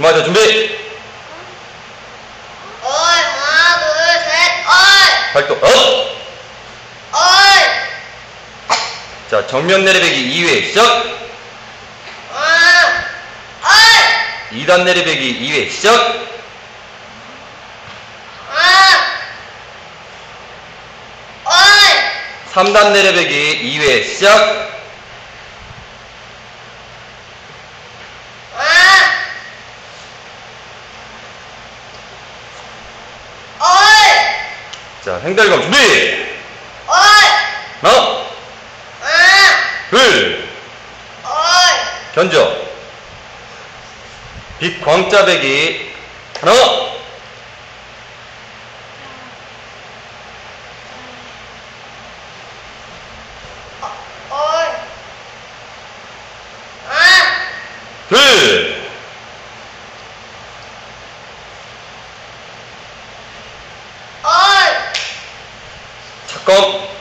김하자 준비. 어이 하나 둘셋 어이 발도 업. 어이 자, 정면 내리배기 2회 시작. 어 어이 2단 내리배기 2회 시작. 어 어이 3단 내리배기 2회 시작. 어 어이 자, 횡단감 준비. 어이 하나, 어 둘, 어이 견적. 빛광자배기 하나, 어이 둘, 高